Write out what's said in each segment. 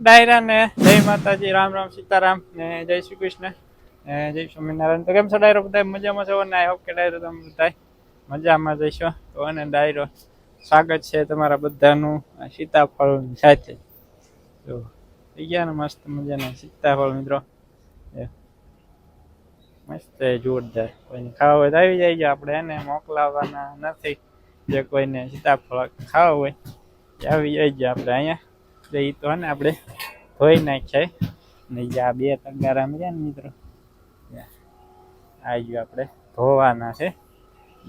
ડાયરા ને જય માતાજી, રામ રામ સીતારામ ને જય શ્રી કૃષ્ણ. ને જય સ્વામિનારાયણ. તો કેમ છો ડાયરો? બધા મજામાં છો? ને આઈ હોપ કે ડાયરો તમે બધા મજામાં જઈશો તો અને ડાયરો, સ્વાગત છે તમારા બધાનું સીતાફળ સાથે. તો થઈ ગયા ને મસ્ત મજાના સીતાફળ મિત્રો. મસ્ત જોરદાર. કોઈને ખાવા હોય તો આવી જાય આપણે, એને મોકલાવવાના નથી. જે કોઈને સીતાફળ ખાવા હોય આવી જાય આપણે અહીંયા. એટલે એ તો ને આપણે ધોઈ નાખ્યા ને આ બે તગારા મળ્યા ને મિત્રો. આ આપણે ધોવાના છે.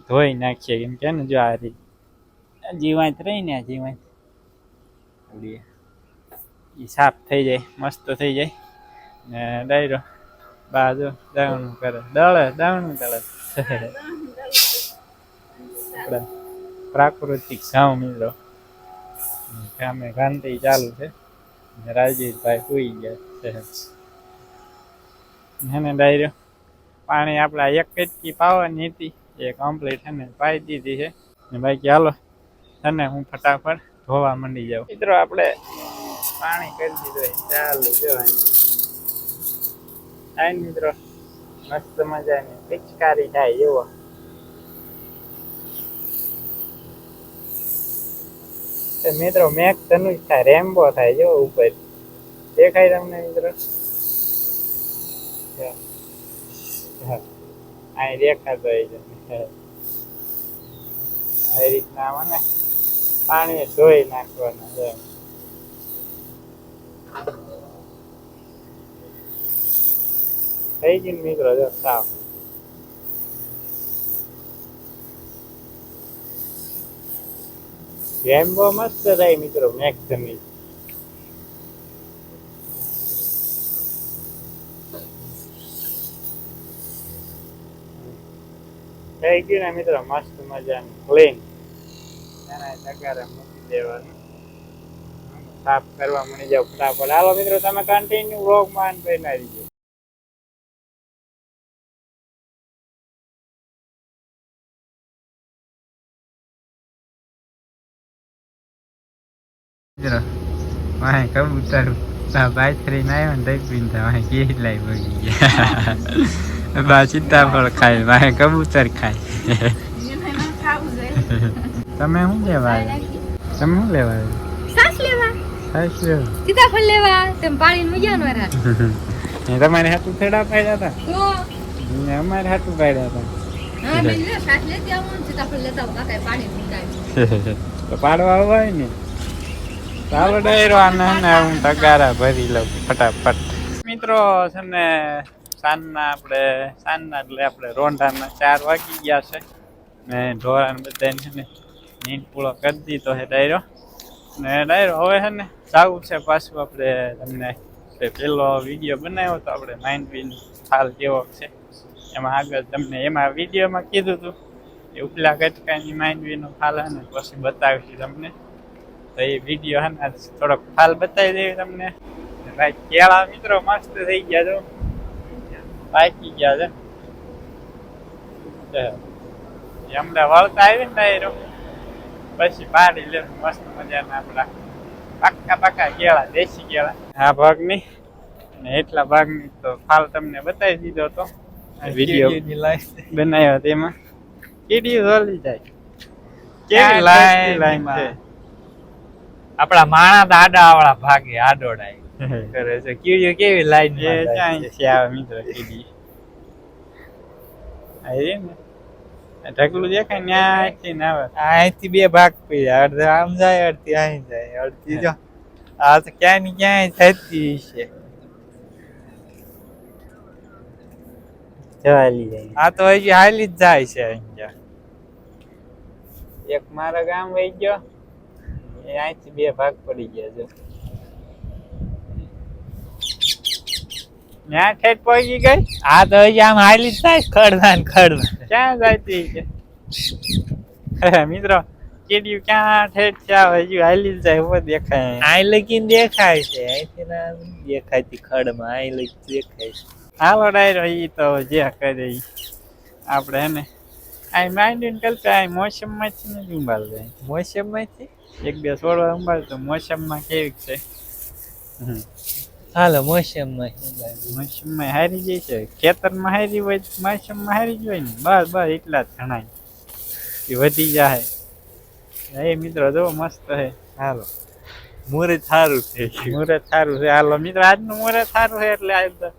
ધોઈ નાખીએ કેમ કે ને જો આ રીત જીવાંત રહી ને આ એ સાફ થઈ જાય, મસ્ત થઈ જાય. ને ડાયરો બાજુ દાવણું કરે. દળે દાવણું દળે. પ્રાકૃતિક સાવ મિત્રો. કામે ક્રાંતિ ચાલુ છે. ને રાજેશભાઈ સુઈ ગયા છે. એને ડાયરો, પાણી આપણા એક કેટકી પાવાની હતી, એ કમ્પ્લીટ છે પાઈ દીધી છે. ને બાકી હાલો અને હું ફટાફટ ધોવા માંડી જાઉં. મિત્રો, આપણે પાણી કરી દીધું. ચાલુ જો આય મિત્રો, મસ્ત મજાની પિચકારી થાય એવો. મિત્રો મેક ધનુષ થાય, રેમ્બો થાય, જો ઉપર. દેખાય તમને મિત્રો? અહીં દેખાતો હોય છે. એ રીતના મને પાણી ધોઈ નાખવાના છે થઈ ગયું મિત્રો, જો સાફ રેમ્બો મસ્ત થાય મિત્રો મેક્સ ધનુષ થઈ ગયું ને મિત્રો, મસ્ત મજાનું. ક્લીન એના ટકારે મૂકી દેવાનું. સાફ કરવા મળી જાવ ફટાફટ. હાલો મિત્રો, તમે કન્ટિન્યુ વ્લોગમાં વાહે કબૂતર તા બાયથરી ના આવ્યો ને તઈ પીંધા વાહે કેટલાય બગી ગયા બા સીતાફળ ખાય વાહે કબૂતર ખાય તમે શું લેવા? તમે શું લેવા? સાસ લેવા સાસ લેવા સીતાફળ લેવા તેમ પાણી મજાનો રા એ તમારે હાથું થેડા પાડ્યા હતા ને અમારે હાથું પાડ્યા હતા પાડવા હોય ને ચાલો ડાયરો આને હું તગારા ભરી લઉં ફટાફટ. મિત્રો, છે ને સાંજના આપણે, સાંજના એટલે આપણે રોંઢાના ચાર વાગી ગયા છે. ને ઢોરાને બધાને છે ને નીંદ પૂળો કરી દીધો છે ડાયરો. ને ડાયરો, હવે છે ને છે પાછું આપણે તમને પેલો વીડિયો બનાવ્યો તો આપણે માઇન્ડ વિન હાલ કેવો છે. એમાં આગળ તમને એમાં વિડીયોમાં કીધું હતું. એ ઉપલા કટકાની માઇન્ડ વિનો ફાલ હે પછી બતાવીશું તમને. તો એ વીડિયો હે ને થોડોક ફાલ બતાવી દેવી તમને. ભાઈ કેળા મિત્રો મસ્ત થઈ ગયા છો પાકી ગયા છે. હમણાં વળતા આવી ને ડાયરો પછી પાડી લે મસ્ત મજાના આપણા પાકા પાકા કેળા દેશી કેળા. આ ભાગની ને એટલા ભાગની તો ફાલ તમને બતાવી દીધો હતો વીડિયો બનાવ્યો તેમાં. કીડી જાય. કેવી લાઈન લાઈન છે? આપડા માણા તો આડા આવડા ભાગે આડોડાય કરે છે. કીડીઓ કેવી લાઈન જે ચાઈ છે? આવે મિત્ર કીડી આઈ ને? ઢકલું ઢગલું દેખાય ને ત્યાંથી ના આવે. અહીંથી બે ભાગ પડ્યા. અડધે આમ જાય અડધી અહીં જાય. અડધી જો આ તો ક્યાંય ને ક્યાંય થતી છે જવાલી જાય. આ તો હજી હાલી જ જાય છે અહીંયા. એક મારા ગામ વહી ગયો. એ અહીંથી બે ભાગ પડી ગયા છે. ત્યાં ઠેઠ પહોંચી ગઈ? આ તો હજી આમ હાલી જ જાય ખડવા ને ક્યાં જાતી છે મિત્રો કીડીયું ક્યાં ઠેઠ છે? હજુ હાલી જ જાય ઊભો દેખાય. અહીં લગીને દેખાય છે. અહીંથી ના દેખાયતી ખડમાં અહીં લગી દેખાય છે. હાલો ડાયરો એ તો જે કરે આપણે એને આ માંડીને કરતા આ મોસમમાં જ નથી ઉંબાલ જાય. મોસમમાંથી? એક બે છોડવા ઉંબાલ તો મોસમમાં કેવી છે? હાલો મોસમમાં મોસમમાં હારી જાય છે. ખેતરમાં હારી હોય મોસમમાં હારી જ હોય ને. બસ બસ એટલા જ જણાય એ વધી જાય એ મિત્રો જો મસ્ત છે હાલો. મુહૂર્ત સારું છે. મોરે મુહૂર્ત સારું છે. હાલો મિત્રો આજનું મુહૂર્ત સારું છે એટલે આજ તો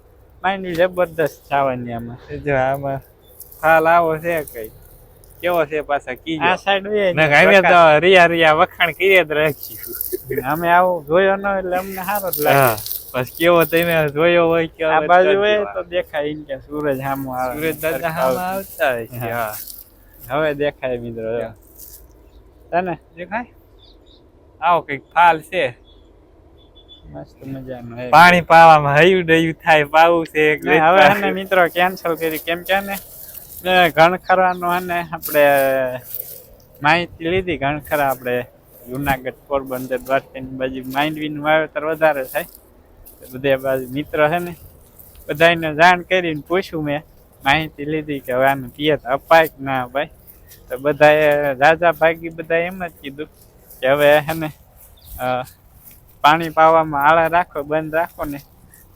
માંડવી જબરદસ્ત છાવાની આમાં. જો આમાં હાલ આવો છે કઈ. કેવો છે પાછા કી આ સાઈડ હોય ના તો રિયા રિયા વખાણ કરીએ જ રાખ્યું અમે આવું જોયો ન એટલે અમને સારો જ લાગે. બસ કેવો તમે જોયો હોય કે આ બાજુ હોય તો દેખાય કે સૂરજ સામો આવે. સૂરજ દાદા હામાં આવતા છે હા. હવે દેખાય મિત્રો તને દેખાય? આવો કંઈક ફાલ છે. મસ્ત મજાનો પાણી પાવામાં હયું ડયું થાય પાવું છે હવે મિત્રો કેન્સલ કરી. કેમ કે ને ને ઘણખરાનો અને આપણે માહિતી લીધી. ગણખરા આપણે જુનાગઢ પોરબંદર દ્વારકાની બાજુ માંડવીનું વાવેતર વધારે થાય. બધા બધે બાજુ મિત્ર છે ને બધાને જાણ કરીને પૂછ્યું મેં. માહિતી લીધી કે હવે આનું પિયત અપાય કે ના અપાય. તો બધાએ, રાજા ભાગી બધાએ એમ જ કીધું કે હવે હે ને પાણી પાવામાં આળા રાખો, બંધ રાખો ને,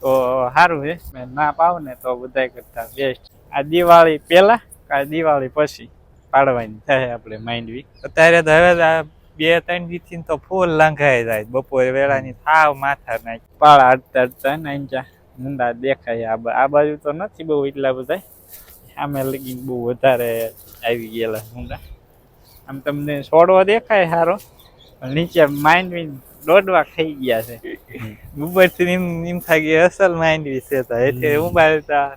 તો સારું છે ના પાવ ને તો બધાય કરતા બેસ્ટ આ દિવાળી પહેલા આ દિવાળી પછી પાડવાની થાય આપણે માંડવી અત્યારે તો હવે આ બે ત્રણ દીથી તો ફૂલ લંઘાઈ જાય. બપોરે વેળાની થાવ માથા નાખ. પાળા અડતા અડતા ને અહીંયા મુંડા દેખાય. આ આ બાજુ તો નથી બહુ એટલા બધા. સામે લગીને બહુ વધારે આવી ગયેલા મુંડા. આમ તમને છોડવો દેખાય સારો પણ નીચે માંડવી દોડવા ખાઈ ગયા છે. ઉપરથી એમ એમ થાય અસલ માંડવી છે તો એટલે ઉબાડતા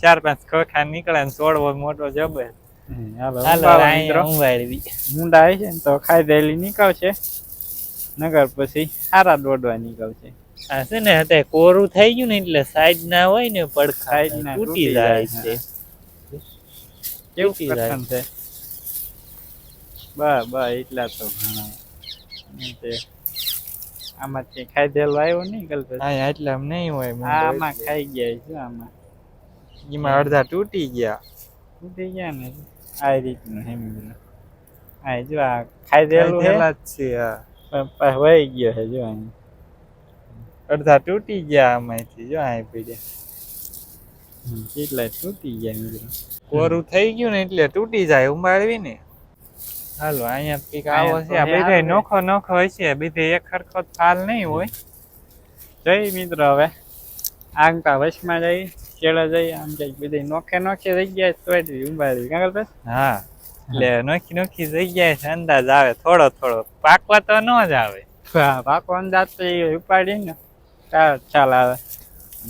ચાર પાંચ ખોખા નીકળે ને છોડવો મોટો જબે. મુંડા આવી છે ને તો ખાઈ દેલી નીકળશે. નગર પછી સારા દોડવા નીકળશે. આ છે ને અત્યારે કોરું થઈ ગયું ને એટલે સાઈડ ના હોય ને પડખા સાઈડ ના તૂટી જાય છે. કેવું તૂટી છે? બા બા એટલા તો ઘણા. આમાં ખાઈ આમાંથી ખાધેલું આવ્યો નહીં કલ્પેશ હા એટલે આમ નહીં હોય આમાં ખાઈ ગયા છે આમાં. એમાં અડધા તૂટી ગયા. તૂટી ગયા ને આ રીતનું મિત્રો આ જો આ ખાઈ દેલું જ છે હા. વહી ગયો છે જો અહીં. અડધા તૂટી ગયા આમાંથી જો અહીં પડ્યા કેટલા તૂટી ગયા મિત્રો કોરું થઈ ગયું ને એટલે તૂટી જાય ઉંબાડવી ને. હાલો અહીંયા પીક આવો છે. આ બધે. નોખો નોખો હશે બધે એક સરખો જ ફાલ નહીં હોય. જઈ મિત્રો હવે. આગતા વશમાં જઈ કેળા જઈ આમ કંઈક બધી નોખે નોખે જગ્યાએ તોડી ઉંબાડી કાંગલ બસ હા એટલે નોખી નોખી જગ્યાએ અંદાજ આવે થોડો થોડો. પાકવા તો ન જ આવે. હા પાકો અંદાજ તો એ ઉપાડી ને ચાલ ચાલ આવે.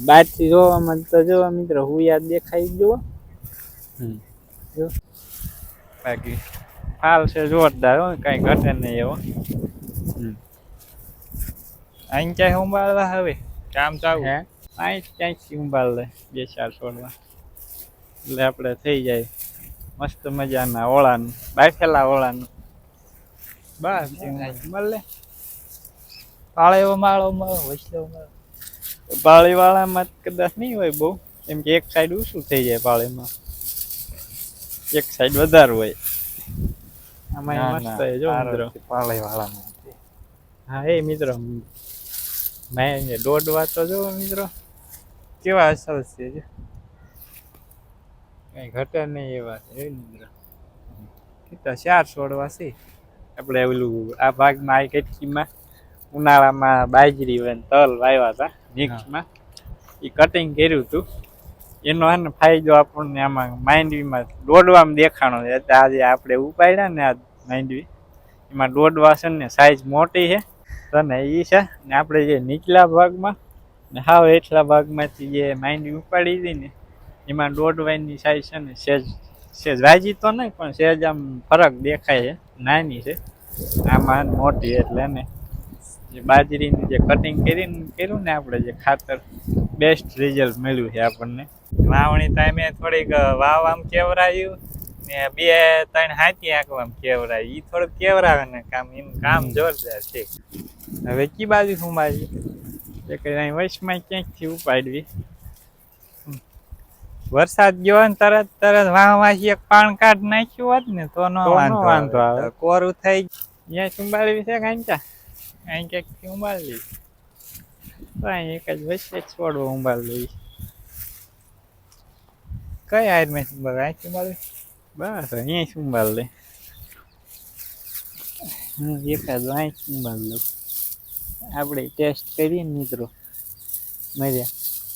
બહારથી જોવામાં તો જોવા મિત્રો હું યાદ દેખાઈ જુઓ જો. બાકી. હાલ છે જોરદાર હો કઈ ઘટે નહીં એવો. અહીં ક્યાંય ઉંબાડવા હવે? કામ ચાલુ. હે? અહીં ક્યાંયથી ઉંબાળ લે બે ચાર છોડવા એટલે આપણે થઈ જાય. મસ્ત મજાના ઓળાનું બાફેલા ઓળાનું. બસ મળે પાળેવો માળો માળો વસલો માળો. પાળીવાળામાં કદાચ નહીં હોય બહુ. કેમ કે એક સાઈડ ઓછું થઈ જાય પાળીમાં. એક સાઈડ વધારે હોય. આમાં મસ્ત જો મિત્રો. પાળેવાળામાં. હા એ મિત્રો મેં દોડવા તો જો મિત્રો. કેવા અસલ છે કઈ ઘટે નહીં એવા છે એ મિત્રો એ ચાર છોડવા છે. આપણે ઓલું આ ભાગમાં આ કેટકીમાં ઉનાળામાં બાજરી અને તલ વાવ્યા હતા મિક્સમાં એ કટિંગ કર્યું હતું. એનો હે ને ફાયદો આપણને આમાં માંડવીમાં દોડવામાં દેખાણો છે. આજે આપણે ઉપાડ્યા ને આ માંડવી. એમાં દોડવા છે ને સાઈઝ મોટી છે. અને એ છે ને આપણે જે નીચલા ભાગમાં હાવ એટલા ભાગમાંથી જે માઇન્ડ ઉપાડી હતી ને એમાં દોઢ દોડવાની સાઈઝ છે ને સેજ સેજ વાજી તો નહીં પણ સેજ આમ ફરક દેખાય છે નાની છે. આમાં મોટી એટલે ને જે બાજરીની જે કટિંગ કરીને કર્યું ને આપણે જે ખાતર બેસ્ટ રિઝલ્ટ મળ્યું છે આપણને. વાવણી ટાઈમે થોડીક વાવ આમ કેવરાયું ને બે ત્રણ હાથી આંકવામાં કેવરાયું. એ થોડુંક કેવરાવે ને કામ એમ કામ જોરદાર છે. હવે કી બાજુ હું મારી એ અહીં વચમાં ક્યાંકથી ઉપાડવી? વરસાદ ગયો ને તરત તરત વાહમાંથી એક પાણ કાઢ નાખ્યું હોત ને તો નો વાંધો વાંધો આવે. કોરું થઈ અહીંયા સંભાળવી છે કાંચા અહીં ક્યાંક તો અહીં એક જ વચ્ચે જ ઉંબાળવી કઈ આયર કઈ આયુર્વેદ અહીં મળે બસ અહીંયા સંભાળ લે એકાદ અહીં સંભાળ લઉં આપણે ટેસ્ટ કરીએ મિત્રો. મજા.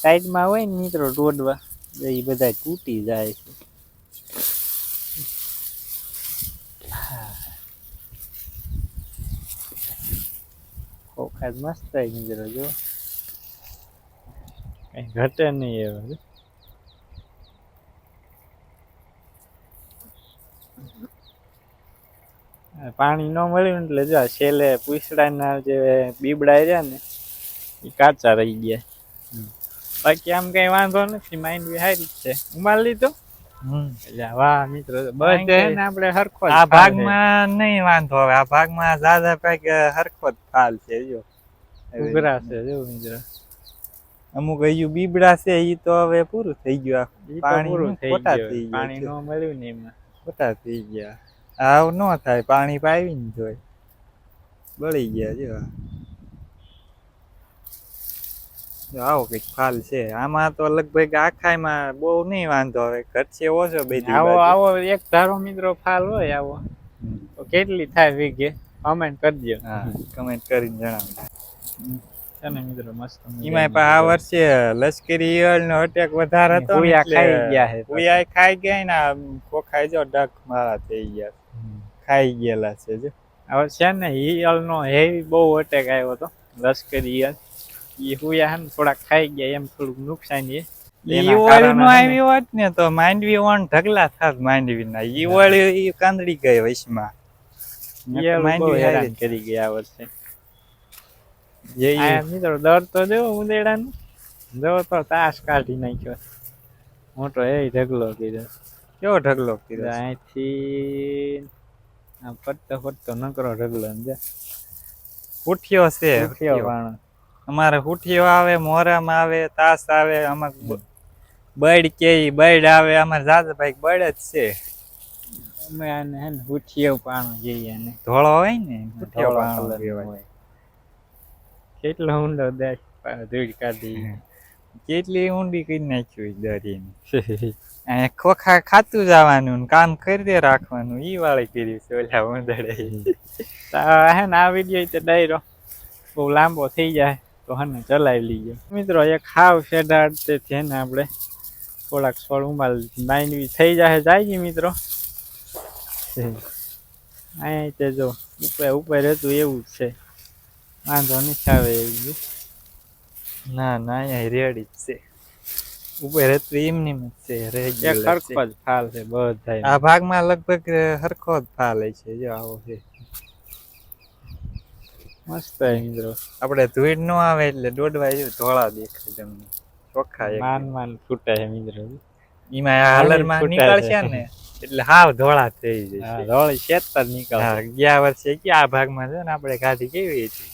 સાઈડમાં હોય ને મિત્રો રોડવા એ બધા તૂટી જાય છે. ખોખાદ મસ્ત મિત્રો, જો. કઈ ઘટે નહીં એવું પાણી ન મળ્યું એટલે જો છેલ્લે પૂછડાના જે બીબડા રહ્યા ને એ કાચા રહી ગયા. બાકી આમ કઈ વાંધો નથી માઇન્ડ બી જ છે. ઉમાલ લીધો? વાહ મિત્રો બધે આપણે હરખો આ ભાગમાં નહીં વાંધો હવે આ ભાગમાં દાદા પાક હરખો જ ફાલ છે જો. ઉઘરા છે જો મિત્રો. અમુક હજુ બીબડા છે ઈ તો હવે પૂરું થઈ ગયું પાણી પૂરું થઈ ગયું. પાણી ન મળ્યું ને એમાં. ખોટા થઈ ગયા. આવ ન થાય પાણી પાવી ને જોઈ બળી ગયા જો આવો કંઈક ફાલ છે. આમાં તો લગભગ આખામાં બહુ નહીં વાંધો હવે ખર્ચે ઓછો બધી આવો આવો એક ધારો મિત્રો ફાલ હોય આવો. તો કેટલી થાય વીઘે? કમેન્ટ કરજો હા કમેન્ટ કરીને જણાવો છે ને મિત્રો મસ્ત એમાં પણ આ વર્ષે લશ્કરી ઈયળ નો અટેક વધારે હતો ખાઈ ગયા છે. ખાઈ ગયા ને આ જો ડક મારા થઈ ગયા ખાઈ ગયેલા છે જો. હવે છે ને હિયલ નો હેવી બહુ અટેક આવ્યો હતો. લશ્કરી હિયલ. એ હુયા હે ને થોડાક ખાઈ ગયા એમ થોડુંક નુકસાન એ કારણે નું ને- આવ્યું હોત ને તો માંડવી વણ ઢગલા થાત માંડવી ના ઈવળ ઈ કાંદડી ગઈ વૈશમાં માંડવી હેરાન કરી ગયા વર્ષે. જે મિત્રો દર તો જો ઉંદેડાનું. જો તો તાસ કાઢી નાખ્યો. મોટો એ ઢગલો કીધો કેવો ઢગલો કીધો અહીંથી આમ પટ્ટો ફરતો નકરો ઢગલો ને જા. હુઠિયો છે ઉઠ્યો હુઠિયો. વાણો. અમારે હુઠિયો આવે મોરમ આવે તાસ આવે અમાર બ- બળ કે બળ આવે અમારે દાદાભાઈ બળ જ છે અમે આને હે ને ઉઠિયો પાણો જઈએ ને ધોળો હોય ને હુઠિયો ધોળા પાણો કહેવાય. કેટલો ઊંડો દેશ ધૂળ કાઢી કેટલી ઊંડી કરી નાખ્યું દરિયાની અહીંયા ખોખા ખાતું જવાનું કામ કરી રાખવાનું ઈ વાળી કર્યું છે ઓલા આ હે ને આ વીડિયો તો ડાયરો. બહુ લાંબો થઈ જાય તો હે ને ચલાવી લઈએ મિત્રો એક હાવ શેઢાડ તે છે ને આપણે થોડાક સોળ ઉમાલ માંડવી થઈ જાય જાય મિત્રો. અહીંયા તે જો ઉપર ઉપર હતું એવું જ છે. વાંધો નહીં આવે એવું. ના ના અહીંયા રેડી જ છે. ઉપર હતું એમની છે એક સરખો જ. ફાલ છે બધા આ ભાગમાં લગભગ હરખો જ ફાલે છે જો આવો છે. મસ્ત મિત્રો. આપણે ધૂળ નો આવે એટલે દોડવા જેવું ધોળા દેખાય તમને. ચોખ્ખા માન માન ફૂટાય છે મિત્રો. એમાં હાલરમાં છૂટા નીકળશે છે. ને એટલે હાવ ધોળા થઈ જાય જશે રોળી શેતર નીકળે ગયા વર્ષે કે આ ભાગમાં છે ને આપણે ગાધી કેવી હતી?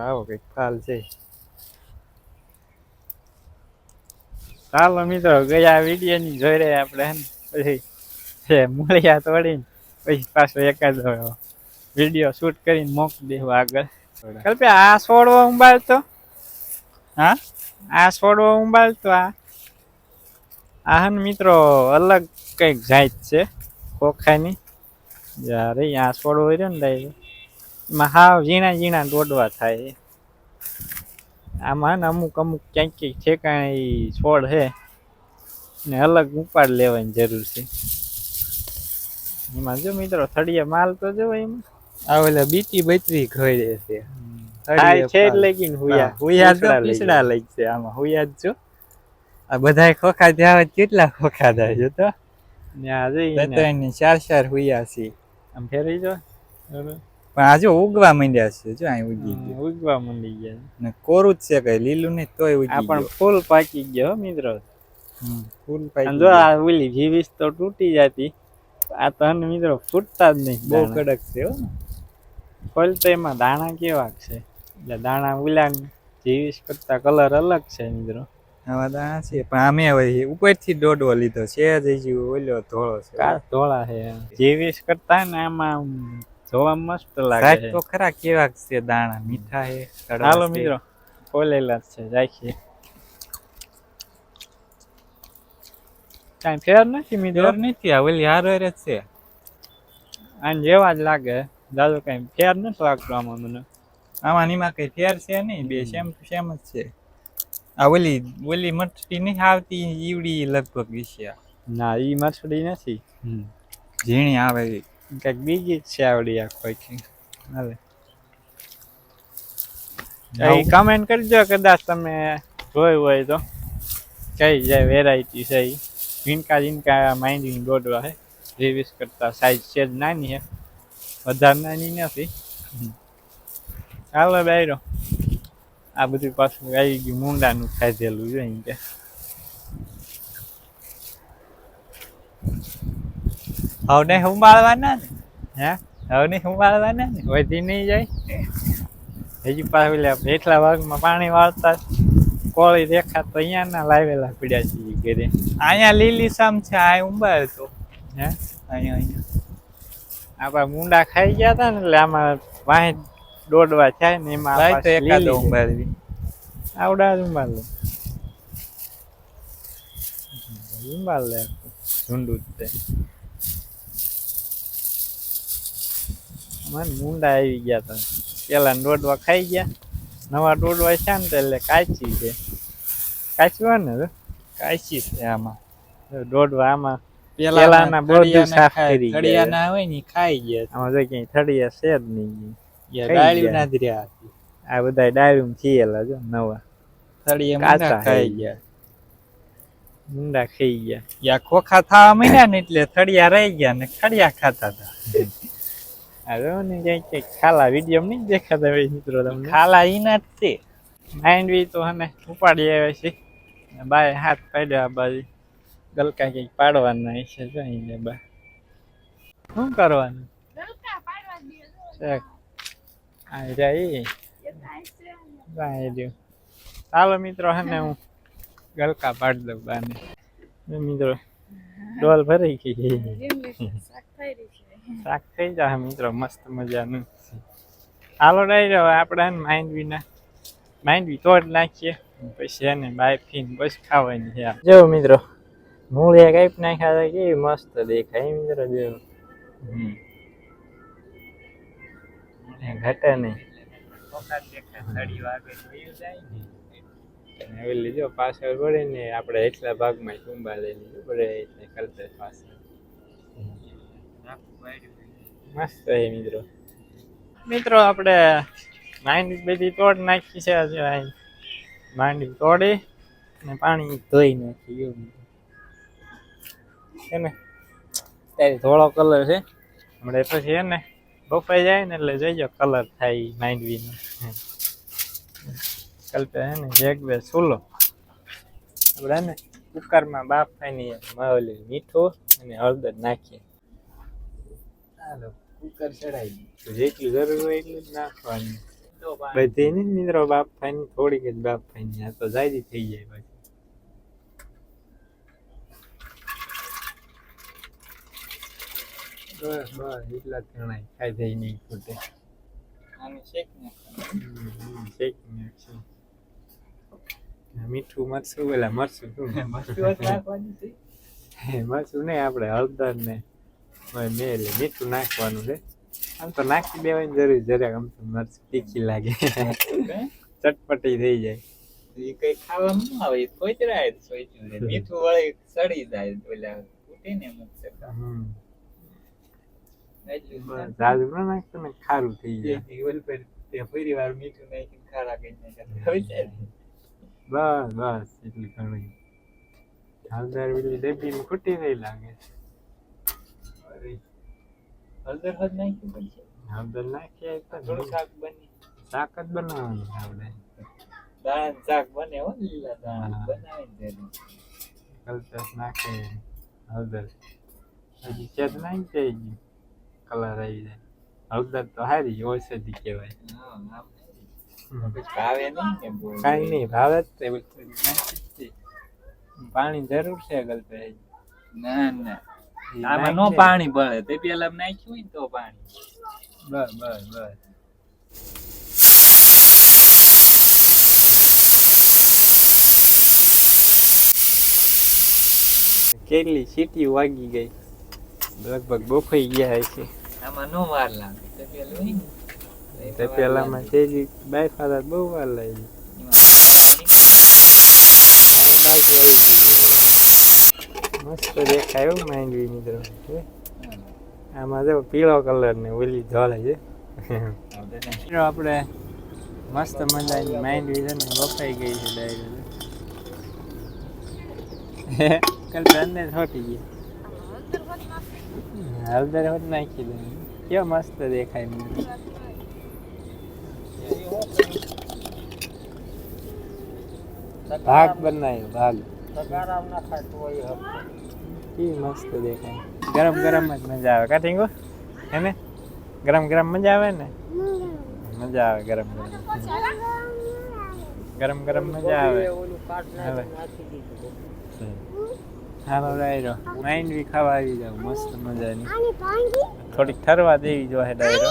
આવો કંઈક ફાલ છે. ચાલો મિત્રો ગયા વીડિયો ની જોઈ રહ્યા આપણે પછી છે મૂળિયા તોડીને પછી પાછો એકાદ વીડિયો શૂટ કરીને મોકલી દેવું આગળ. કલ્પે આ છોડવો ઉંબાળતો હા? આ છોડવો ઉંબાળતો આ? આહન મિત્રો અલગ કંઈક જાત છે ખોખાની. જ્યારે આ છોડવો રહ્યો ને ડાયરો એમાં હાવ ઝીણા ઝીણા દોડવા થાય આમાં અમુક અમુક ક્યાંક ક્યાંક ઠેકાણે છોડ છે ને અલગ ઉપાડ લેવાની જરૂર છે. એમાં જો મિત્રો થળિયા માલ તો જો એમાં. આવેલા બીટી બચરી ઘરે છે. છે જ હુયા. હુયા તો લઈ પીસડા છે આમાં. હુયા જ જો. આ બધાય ખોખા ત્યાં કેટલા ખોખા થાય છે તો. ને આ જો બે ઈને ત્રણ ને ચાર ચાર હુયા છે. આમ ફેરવી જો. બરોબર. પણ આ જો ઉગવા માંડ્યા છે જો અહીં ઉગી ગયું. ઉગવા માંડી ગયા. ને કોરું જ છે કઈ લીલું નહીં તોય આ ઉગી પણ ફૂલ પાકી ગયો હો મિત્રો. ફૂલ પાકી જો આ ઓલી જીવીસ તો તૂટી જતી. આ તો મિત્રો ફૂટતા જ નહીં બહુ કડક છે હો. ફળ તો એમાં દાણા કેવા છે. એટલે દાણા ઓલા જીવીસ કરતા કલર અલગ છે મિત્રો. આવા દાણા છે પણ આમે હવે ઉપરથી દોડવો લીધો છે જ હજી ઓલો ધોળો છે. ધોળા છે? જીવીસ કરતા ને આમ જોવા મસ્ત લાગે છે. તો ખરા કેવા છે દાણા? મીઠા છે હાલો મિત્રો ખોલેલા છે રાખીએ. કાંઈ ફેર નથી મિત્રો? નથી આ ઓલી હારો જ છે. આને જેવા જ લાગે. દાદો કાંઈ ફેર નથી લાગતો આમાં મને. આમાં નીમાં કઈ ફેર છે નહીં બે સેમ ટુ સેમ જ છે. આ ઓલી ઓલી મટકી નહીં આવતી ઈવડી લગભગ વિશે ના ઈ મછડી નથી. ઝીણી આવે. કંઈક બીજી જ છે આવડી આ કોઈ હાલે એ કમેન્ટ કરજો કદાચ તમે જોયું હોય તો કઈ જાય વેરાયટી છે એ ઝીણકા ઝીણકા માઇન્ડિંગ દોડવા છે રિવીસ કરતા સાઈઝ છે જ નાની છે વધારે નાની નથી ચાલો બાયરો આ બધું પાછું આવી ગયું મૂંડાનું ખાધેલું જોઈએ કે હવે નહીં સંભાળવાના ને? હે? હવે નહીં સંભાળવાના ને? વધી નહીં જાય? હજી પાછું એટલા ભાગમાં પાણી વાળતા કોળી દેખાતો તો અહીંયા ના લાવેલા પીડ્યા છે ઘરે. અહીંયા લીલી સામ છે આ ઉંબાળ તો. હે? અહીંયા અહીંયા. આપણા મુંડા ખાઈ ગયા હતા ને એટલે આમાં વાહે દોડવા થાય ને એમાં તો એકાદો. ઉંબાળવી આવડા જ ઉંબાલ લે. ઉંબાલ લે. ઝુંડું જ તે. મને મુંડા આવી ગયા તા. પેલા દોડવા ખાઈ ગયા. નવા દોડવા છે ને એટલે કાચી છે. કાચવા ને. કાચી છે આમાં. દોડવા આમાં. પેલાના બધું સાફ કરી ગયા. ના હોય ને ખાઈ ગયા આમાં જો ક્યાંય થળિયા છે જ નહીં. યા ખાઈ ડાળીઓ ગયા. ના જ રહ્યા આ બધા ડાળ્યું થયેલા જો નવા. થળિયા કાચા ખાઈ ગયા. મુંડા ખાઈ ગયા. યા ખોખા થવા માંડ્યા ને એટલે થળિયા રહી ગયા ને ખડિયા ખાતા હતા. ને ક્યાંક ક્યાંક ખાલા વીડિયો નહીં દેખાતા હોય મિત્રો તમને. ખાલા ઈના જ તે બી તો હને ઉપાડી આવ્યા છે. બાય હાથ પાડ્યા આ બાજુ. ગલકા કંઈક પાડવાના છે જો અહીંયા બા. શું કરવાનું? ચાલો મિત્રો હને હું ગલકા પાડી દઉં બાને. મિત્રો ડોલ ભરાઈ ગઈ. શાક થઈ જાય મિત્રો મસ્ત મજાનું. હાલો રહી જાવ આપણે માઇન્ડ વિના માઇન્ડ બી તોડ નાખીએ. પછી એને બાફીને બસ ખાવાની છે જો મિત્રો મૂળિયા કાપી નાખ્યા હતા કેવી મસ્ત દેખાય મિત્રો જો. ઘટે નહીં. લીધો પાછળ પડે ને. આપણે એટલા ભાગમાં ટુંબા લઈ લીધું પડે એટલે કરતા પાછળ. મસ્ત. છે મિત્રો. મિત્રો આપણે માંડવી બધી તોડ નાખી છે માંડવી તોડી ને પાણી ધોઈ નાખી એવું. છે ને? ત્યારે ધોળો કલર છે. હમણાં પછી છે ને બફાઈ જાય ને એટલે જોઈજો કલર થાય માંડવીનો. કલ્પે છે ને એક બે સુલો આપણે ને કુકરમાં બાફાઈની ઓલી મીઠું અને હળદર નાખીએ ચાલો કુકર ચડાવી જેટલી જરૂર હોય એટલું જ નાખવાની. બધી મિત્રો બાફાની થોડીક જ બાફાની આ તો જાયદી થઈ જાય પછી બસ બસ એટલા જ ખાઈ જાય નહીં ખૂટે આને શેક નાખવાનું. શેકી નાખશું મીઠું મરચું પેલા મરચું શું મરચું નાખવાની છે? મરચું નહીં આપણે હળદર ને હોય મેં એટલે મીઠું નાખવાનું છે. આમ તો નાખી દેવાની જરૂર જરાક આમ તો મરચી તીખી લાગે. ચટપટી થઈ જાય. એ કઈ ખાવામાં ન આવે. મીઠું વળી સડી જાય. જાજુ ન નાખતો ને ખારું થઈ જાય. તે ફરી વાર મીઠું નાખીને ખારા કરી નાખ્યા. બસ બસ એટલું ઘણી. હળદર પેલી ડબ્બી ખૂટી નહીં લાગે. હળદર હદ નાખ્યું પડશે. હળદર નાખીએ તો થોડું શાક બને. શાક જ બનાવવાનું આપણે. દાણ શાક બને હો લીલા દાણા હા. બનાવીને. કલચસ નાખે હળદર. હજી ચેત નાખી જાય કલર આવી જાય. હળદર તો સારી ઔષધિ કહેવાય. ભાવે નહીં. કાંઈ નહીં ભાવે જ તે નાખી પાણી જરૂર છે ગલપે ના ના. આમાં નો પાણી ભળે. તે પેલા નાખ્યું હોય તો પાણી. બસ બસ બસ. કેટલી સીટી વાગી ગઈ? લગભગ બફાઈ ગયા છે આમાં નો વાર લાગે. તે પેલું તે પેલામાં તેજી બાય ફાધર બહુ વાર લાગી. બાકી આવી ગયું મસ્ત દેખાય એવું માંડવી મિત્રો આમાં જો પીળો કલર ને ઓલી જોડે છે. આપણે મસ્ત મજાની માંડવી છે ને વફાઈ ગઈ છે ડાયરેક્ટ કાલ બંને છોટી ગઈ. હળદર હોત નાખી દે. કેવો મસ્ત દેખાય મને. ભાગ બનાવ્યો ભાગ. ઈ મસ્ત દેખાય. ગરમ ગરમ જ મજા આવે. કા ટીંગો હે ને? ગરમ ગરમ મજા આવે ને? મજા આવે ગરમ ગરમ. ગરમ ગરમ મજા આવે. હાલો ડાયરો. માઇન્ડ બી ખાવા આવી જાવ. મસ્ત મજાની. થોડીક ઠરવા દેવી જો હે ડાયરો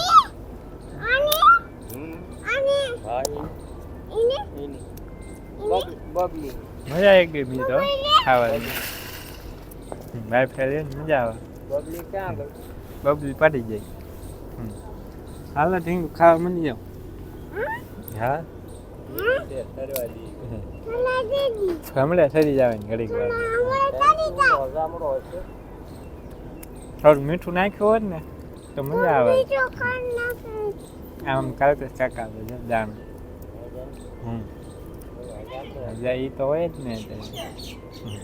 મજા એક ગઈ મિત્રો ખાવાની. ભાઈ ફેરી મજા આવે બબલી પાડી જાય. હાલો ઠીંગુ ખાવા મળી જાવ હા હમણાં સરી જાવે ને ઘડીક વાર થોડું મીઠું નાખ્યું હોત ને તો મજા આવે આમ ચકાવે છે દાણ હમ મજા ઈ તો હોય જ ને તે. હમ.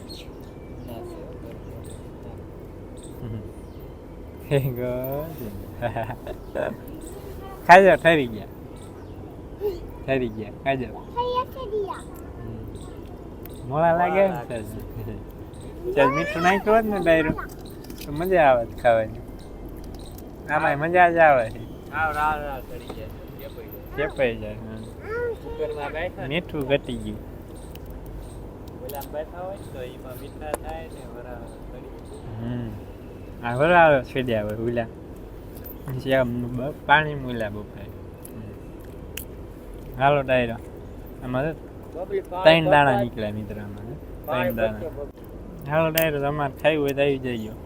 હે ગોડ. ખાજો ઠરી ગયા ઠરી ગયા ખાજો મોડા મોળા લાગે ચાલ મીઠું નાખ્યું હોત ને ડાયરું તો મજા આવે જ ખાવાની આમાં મજા જ આવે છે ચેપાઈ જાય મીઠું ઘટી ગયું હમ આ વરાળો છેડ્યા આવે ઉલા પછી પાણી મૂલ્યા બપાય હાલો ડાયરો. અમારે ત્રણ દાણા નીકળ્યા મિત્ર અમારે ત્રણ દાણા. હાલો ડાયરો, તમારે ખાવું હોય તો આવી જઈયો